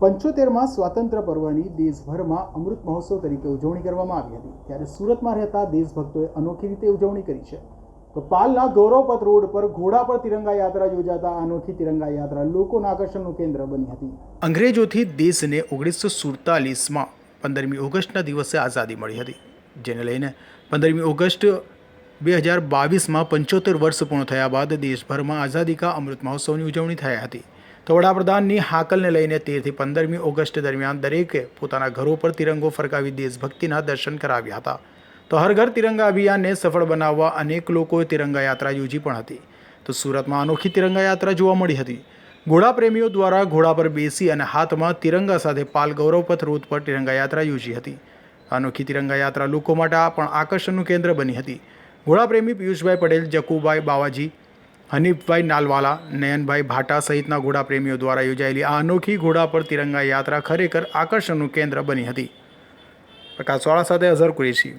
પંચોતેરમાં સ્વાતંત્ર્ય પર્વની દેશભરમાં અમૃત મહોત્સવ તરીકે ઉજવણી કરવામાં આવી હતી. ત્યારે સુરતમાં રહેતા દેશભક્તોએ અનોખી રીતે ઉજવણી કરી છે. તો પાલના ગૌરવપથ રોડ પર ઘોડા પર તિરંગા યાત્રા યોજાતા અનોખી તિરંગા યાત્રા લોકોના આકર્ષણનું કેન્દ્ર બની હતી. અંગ્રેજોથી દેશને ઓગણીસો સુડતાલીસમાં પંદરમી ઓગસ્ટના દિવસે આઝાદી મળી હતી. જેને લઈને પંદરમી ઓગસ્ટ બે હજાર બાવીસમાં પંચોતેર વર્ષ પૂર્ણ થયા બાદ દેશભરમાં આઝાદી કા અમૃત મહોત્સવની ઉજવણી થઈ હતી. તો વડાપ્રધાનની હાકલને લઈને તેરથી પંદરમી ઓગસ્ટ દરમિયાન દરેકે પોતાના ઘરો પર તિરંગો ફરકાવી દેશભક્તિના દર્શન કરાવ્યા હતા. તો હર ઘર તિરંગા અભિયાનને સફળ બનાવવા અનેક લોકોએ તિરંગા યાત્રા યોજી પણ હતી. તો સુરતમાં અનોખી તિરંગા યાત્રા જોવા મળી હતી. ઘોડાપ્રેમીઓ દ્વારા ઘોડા પર બેસી અને હાથમાં તિરંગા સાથે પાલ ગૌરવપથ રોડ પર તિરંગા યાત્રા યોજી હતી. અનોખી તિરંગા યાત્રા લોકો માટે પણ આકર્ષણનું કેન્દ્ર બની હતી. ઘોડાપ્રેમી પિયુષભાઈ પટેલ, જકુભાઈ બાવાજી હનીફભાઈ નાલવાલા, નયનભાઈ ભાટા સહિતના ઘોડાપ્રેમીઓ દ્વારા યોજાયેલી આ અનોખી ઘોડા પર તિરંગા યાત્રા ખરેખર આકર્ષણનું કેન્દ્ર બની હતી. પ્રકાશવાળા સાથે અઝર કુરેશી.